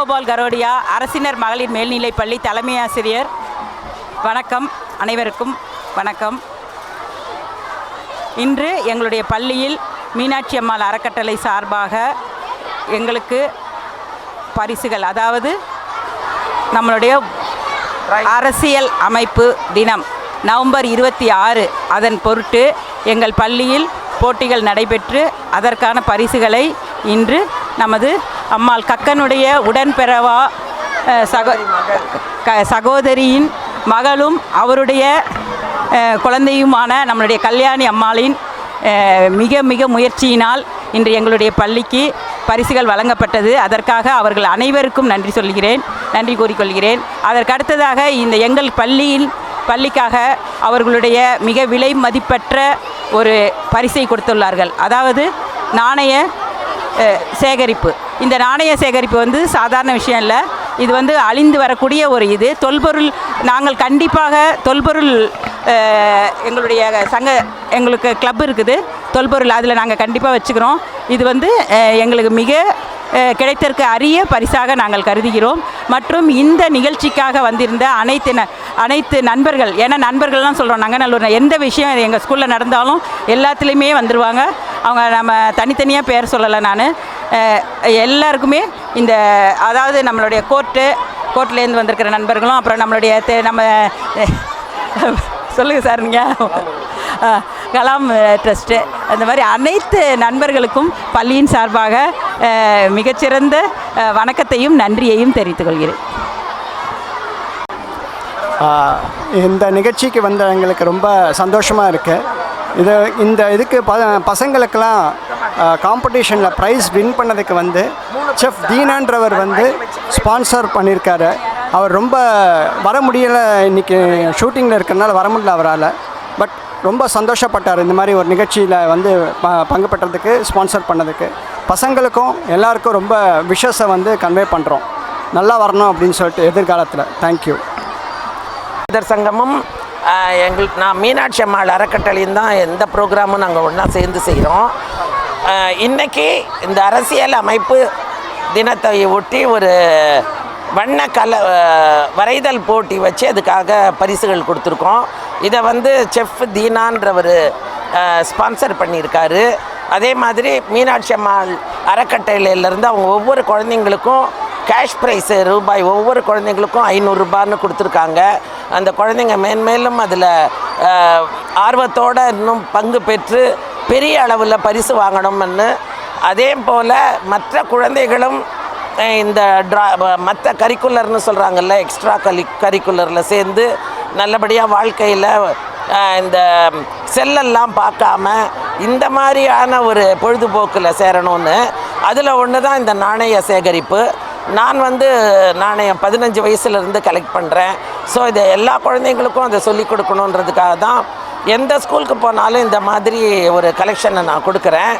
ராம்கோபால் கரோடியா அரசினர் மகளிர் மேல்நிலைப்பள்ளி தலைமை ஆசிரியர். வணக்கம் அனைவருக்கும் வணக்கம். இன்று எங்களுடைய பள்ளியில் மீனாட்சி அம்மாள் அறக்கட்டளை சார்பாக எங்களுக்கு பரிசுகள் அதாவது நம்மளுடைய அரசியல் அமைப்பு தினம் நவம்பர் இருபத்தி ஆறு அதன் பொருட்டு எங்கள் பள்ளியில் போட்டிகள் நடைபெற்று அதற்கான பரிசுகளை இன்று நமது அம்மாள் கக்கனுடைய உடன்பிறவா சகோ க சகோதரியின் மகளும் அவருடைய குழந்தையுமான நம்மளுடைய கல்யாணி அம்மாளின் மிக மிக முயற்சியினால் இன்று எங்களுடைய பள்ளிக்கு பரிசுகள் வழங்கப்பட்டது. அதற்காக அவர்கள் அனைவருக்கும் நன்றி சொல்கிறேன். நன்றி கூறிக்கொள்கிறேன். அதற்கடுத்ததாக இந்த எங்கள் பள்ளியில் பள்ளிக்காக அவர்களுடைய மிக விலை மதிப்பற்ற ஒரு பரிசை கொடுத்துள்ளார்கள். அதாவது நாணய சேகரிப்பு. இந்த நாணய சேகரிப்பு வந்து சாதாரண விஷயம் இல்லை. இது வந்து அழிந்து வரக்கூடிய ஒரு இது. தொல்பொருள் நாங்கள் கண்டிப்பாக தொல்பொருள் எங்களுடைய சங்க எங்களுக்கு கிளப் இருக்குது. தொல்பொருள் அதில் நாங்கள் கண்டிப்பாக வச்சுக்கிறோம். இது வந்து எங்களுக்கு மிக கிடைத்திருக்க அரிய பரிசாக நாங்கள் கருதுகிறோம். மற்றும் இந்த நிகழ்ச்சிக்காக வந்திருந்த அனைத்து ந அனைத்து நண்பர்கள் ஏன்னா நண்பர்கள்லாம் சொல்கிறோம் நாங்கள் நல்லூர் எந்த விஷயம் எங்கள் ஸ்கூலில் நடந்தாலும் எல்லாத்துலேயுமே வந்துடுவாங்க அவங்க நம்ம தனித்தனியாக பேர் சொல்லலை நான். எல்லாருக்குமே இந்த அதாவது நம்மளுடைய கோர்ட்டு கோர்ட்லேருந்து வந்திருக்கிற நண்பர்களும் அப்புறம் நம்மளுடைய தே- நம்ம சொல்லுங்கள் சார் நீங்கள் கலாம் ட்ரஸ்ட்டு அந்த மாதிரி அனைத்து நண்பர்களுக்கும் பள்ளியின் சார்பாக மிகச்சிறந்த வணக்கத்தையும் நன்றியையும் தெரிவித்துக் கொள்கிறேன். இந்த நிகழ்ச்சிக்கு வந்த எங்களுக்கு ரொம்ப சந்தோஷமாக இருக்குது இது இந்த இதுக்கு ப பசங்களுக்கெல்லாம் காம்படிஷனில் ப்ரைஸ் வின் பண்ணதுக்கு வந்து செஃப் தீனான்றவர் வந்து ஸ்பான்சர் பண்ணியிருக்காரு அவர் ரொம்ப வர முடியலை இன்றைக்கி ஷூட்டிங்கில் இருக்கிறனால வர முடியல அவரால். பட் ரொம்ப சந்தோஷப்பட்டார். இந்த மாதிரி ஒரு நிகழ்ச்சியில் வந்து ப பங்கு பெற்றதுக்கு ஸ்பான்சர் பண்ணதுக்கு. பசங்களுக்கும் எல்லாருக்கும் ரொம்ப விஷஸை வந்து கன்வே பண்ணுறோம் நல்லா வரணும் அப்படின்னு சொல்லிட்டு எதிர்காலத்தில். தேங்க்யூ இதர் எங்களுக்கு நான் மீனாட்சி அம்மாள் அறக்கட்டளையும் தான் எந்த ப்ரோக்ராமும் நாங்கள் ஒன்றா சேர்ந்து செய்கிறோம் இன்றைக்கி இந்த அரசியல் அமைப்பு தினத்தை ஒட்டி ஒரு வண்ண கல வரைதல் போட்டி வச்சு அதுக்காக பரிசுகள் கொடுத்துருக்கோம். இதை வந்து செஃப் தீனான்றவர் ஸ்பான்சர் பண்ணியிருக்காரு. அதே மாதிரி மீனாட்சி அம்மாள் அறக்கட்டளையிலேருந்து அவங்க ஒவ்வொரு குழந்தைங்களுக்கும் கேஷ் ப்ரைஸு ரூபாய் ஒவ்வொரு குழந்தைங்களுக்கும் ஐநூறுரூபான்னு கொடுத்துருக்காங்க. அந்த குழந்தைங்க மேன்மேலும் அதில் ஆர்வத்தோடு இன்னும் பங்கு பெற்று பெரிய அளவில் பரிசு வாங்கணும்னு. அதே போல் மற்ற குழந்தைகளும் இந்த ட்ரா மற்ற கரிக்குலர்னு சொல்கிறாங்கல்ல எக்ஸ்ட்ரா கலி கரிக்குலரில் சேர்ந்து நல்லபடியாக வாழ்க்கையில் இந்த செல்லெல்லாம் பார்க்காம இந்த மாதிரியான ஒரு பொழுதுபோக்கில் சேரணும்னு. அதில் ஒன்று தான் இந்த நாணய சேகரிப்பு. நான் வந்து நான் என் பதினஞ்சு வயசுலேருந்து கலெக்ட் பண்ணுறேன் ஸோ இதை எல்லா குழந்தைங்களுக்கும் அதை சொல்லிக் கொடுக்கணுன்றதுக்காக தான் எந்த ஸ்கூலுக்கு போனாலும் இந்த மாதிரி ஒரு கலெக்ஷனை நான் கொடுக்குறேன்.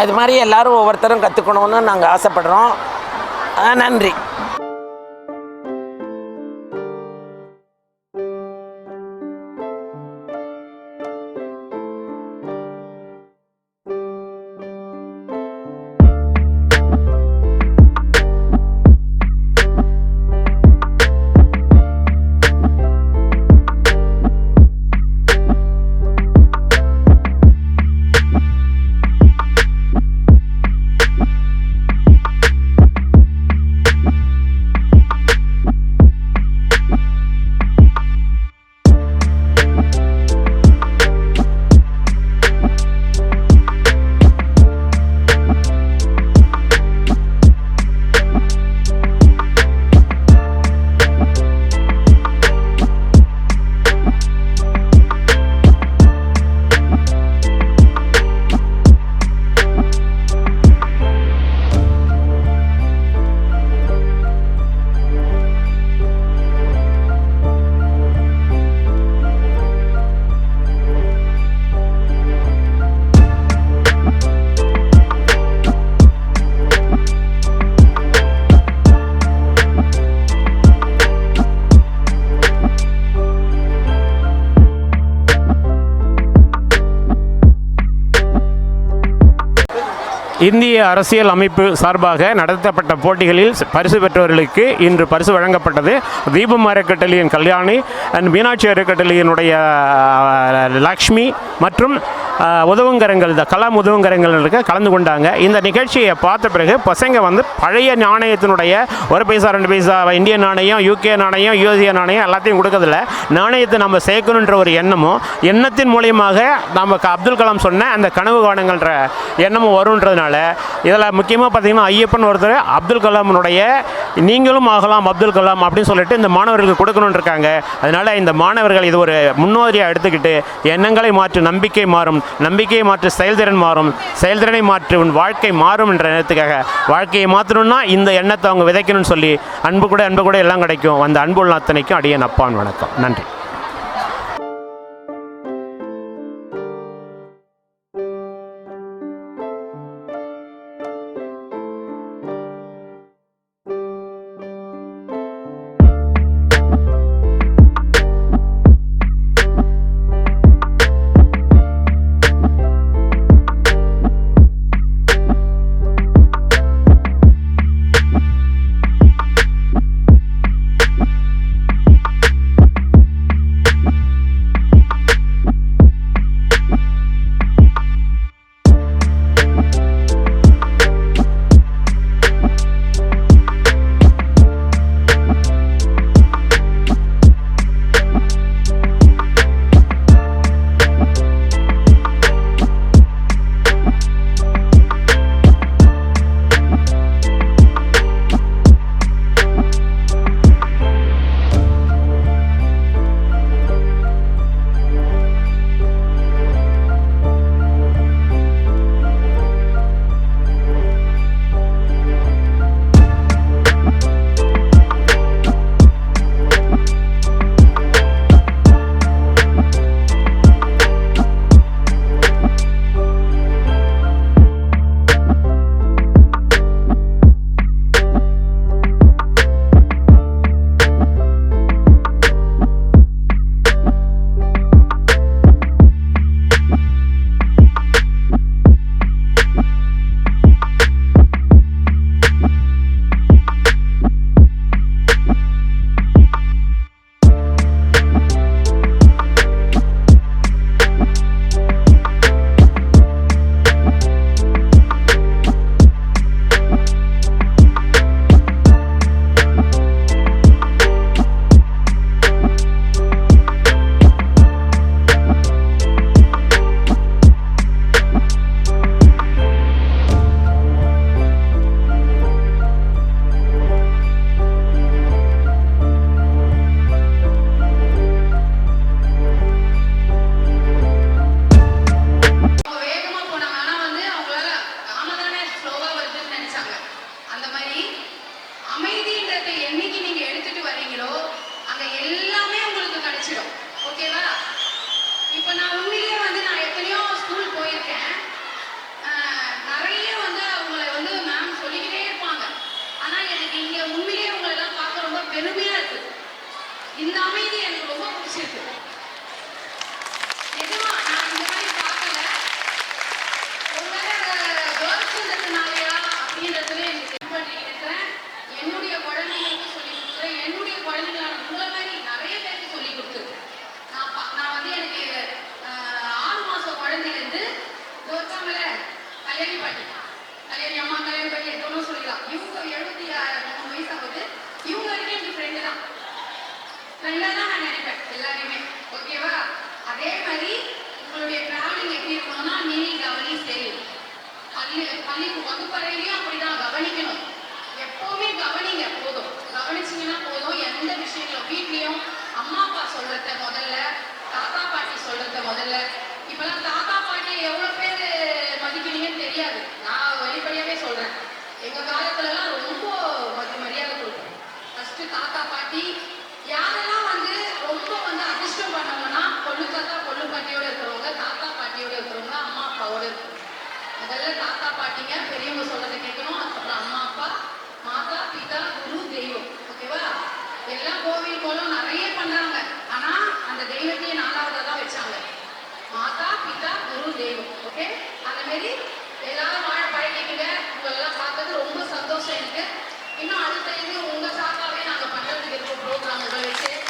அது மாதிரி எல்லாரும் ஒவ்வொருத்தரும் கற்றுக்கணுன்னு நாங்கள் ஆசைப்படுறோம். நன்றி. இந்திய அரசியல் அமைப்பு சார்பாக நடத்தப்பட்ட போட்டிகளில் பரிசு பெற்றவர்களுக்கு இன்று பரிசு வழங்கப்பட்டது. தீபம் அறக்கட்டளையின் கல்யாணி அண்ட் மீனாட்சி அறக்கட்டளையினுடைய லக்ஷ்மி மற்றும் உதவுங்கரங்கள் இந்த கலாம் உதவுங்கரங்கள் இருக்க கலந்து கொண்டாங்க. இந்த நிகழ்ச்சியை பார்த்த பிறகு பசங்க வந்து பழைய நாணயத்தினுடைய ஒரு பைசா ரெண்டு பைசா இந்திய நாணயம் யூகே நாணயம் யூஎஸ்ஏ நாணயம் எல்லாத்தையும் கொடுக்கறதில்ல. நாணயத்தை நம்ம சேர்க்கணுன்ற ஒரு எண்ணமும் எண்ணத்தின் மூலியமாக நமக்கு அப்துல் கலாம் சொன்ன அந்த கனவு காணுங்கள்ன்ற எண்ணமும் வருன்றதுனால இதில் முக்கியமாக பார்த்தீங்கன்னா ஐயப்பன் ஒருத்தர் அப்துல் கலாமுடைய நீங்களும் ஆகலாம் அப்துல் கலாம் அப்படின்னு சொல்லிட்டு இந்த மாணவர்களுக்கு கொடுக்கணும்னு இருக்காங்க. அதனால இந்த மாணவர்கள் இது ஒரு முன்னோரியாக எடுத்துக்கிட்டு எண்ணங்களை மாற்று நம்பிக்கை மாறும் நம்பிக்கையை மாற்று செயல்திறன் மாறும் செயல்திறனை மாற்று உன் வாழ்க்கை மாறும் என்ற நேரத்துக்காக வாழ்க்கையை மாற்றணும்னா இந்த எண்ணத்தை அவங்க விதைக்கணும்னு சொல்லி அன்பு கூட அன்பு கூட எல்லாம் கிடைக்கும். அந்த அன்புள்ள அத்தனைக்கும் அடியே அப்பான் வணக்கம். நன்றி. ஓகேவா இப்ப நான் உண்மையிலேயே வந்து நான் எத்தனையோ ஸ்கூல் போயிருக்கேன் ஆஹ் நிறைய வந்து அவங்கள வந்து மேம் சொல்லிக்கிட்டே இருப்பாங்க ஆனா எனக்கு இங்க உண்மையிலேயே உங்களை எல்லாம் பார்க்க ரொம்ப பெருமையா இருக்கு இந்த அமைதி எனக்கு ரொம்ப பிடிச்சிருக்கு நிஜமா நான் இந்த மாதிரி பார்க்கல ஒருவேளை கேர்ள்ஸ்ன்றதுனாலயா அப்படின்றதுல எனக்கு think பண்ணிட்டு இருக்கிறேன் என்னுடைய குழந்தைங்களுக்கு சொல்லி கொடுக்குறேன் என்னுடைய குழந்தைங்களான உங்களை மாதிரி நிறைய பேருக்கு சொல்லி கொடுத்துருக்கேன் நான் பா- நான் வந்து எனக்கு ஆஹ், ஆறு மாசம் குழந்தைலேருந்து இருக்காங்கள கல்யாணி பாட்டி கல்யாணி அம்மா கல்யாணி பாட்டி எத்தனோ சொல்லிடலாம் இவங்க எழுபத்தி ஆறு மூணு வயசு ஆகுது இவங்க வரைக்கும் எனக்கு ஃப்ரெண்டு தான் ஃப்ரெண்டாக தான் நான் நினைப்பேன் எல்லாரையுமே. ஓகேவா அதே மாதிரி உங்களுடைய டிராவலிங் எப்படி இருக்கணும்னா நீ கவனி சரி பள்ளி பள்ளி வகுப்பறையிலையும் அப்படிதான் கவனிக்கணும். எப்பவுமே கவனிங்க போதும். கவனிச்சீங்கன்னா போதும். எந்த விஷயங்களும் வீட்லயும் அம்மா அப்பா சொல்றத முதல்ல தாத்தா பாட்டி சொல்றத முதல்ல எல்லாம் கோவில் கோலம் நிறைய பண்றாங்க. ஆனா அந்த தெய்வத்தையே நாலாவதா தான் வச்சாங்க. மாதா பிதா குரு தெய்வம். ஓகே? அந்த மாதிரி எல்லாரும் வாழ பழகிக்கிங்க. உங்களெல்லாம் பார்த்தது ரொம்ப சந்தோஷம் எனக்கு. இன்னும் அடுத்த இது உங்க சார்பாகவே நாங்கள் பண்றதுக்கு இருக்கிற ப்ரோக்ராம் வச்சு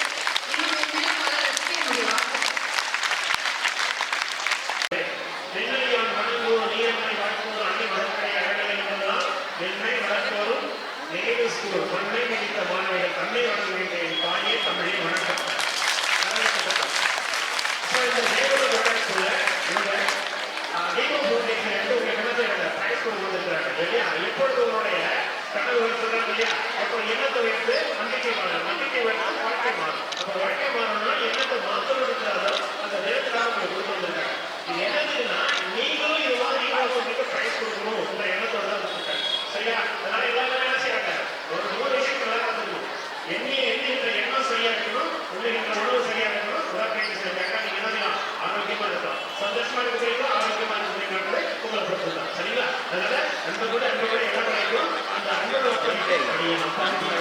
எண்ணத்தை வைத்து நம்பிக்கை மாறும் நம்பிக்கை வைத்து வாழ்க்கை மாறும். அந்த வாழ்க்கை மாறணும்னா எண்ணத்தை மாற்றுவதற்காக அந்த நேரத்தில் அவங்க கொடுத்துருந்தாங்க இது என்னதுன்னா நீங்களும் இது மாதிரி ஈடுபட்டு ப்ரைஸ் கொடுக்கணும். இந்த எண்ணத்தோட தான் கொடுத்துருக்காங்க சரியா? அதனால எல்லாமே என்ன செய்யறாங்க. ஒரு மூணு விஷயம் நல்லா கற்றுக்கணும் எண்ணி எண்ணுகின்ற எண்ணம் சரியா இருக்கணும். உள்ளிருக்கிற உணவு சரியா இருக்கணும். உடற்பயிற்சி சரியாக நீங்க என்ன சந்தோஷமா இருக்கிறீங்களோ ஆரோக்கியமா இருக்கிறீங்களோ உங்களை பொறுத்து தான் சரிங்களா? அதனால நம்ம கூட நம்ம கூட Thank you.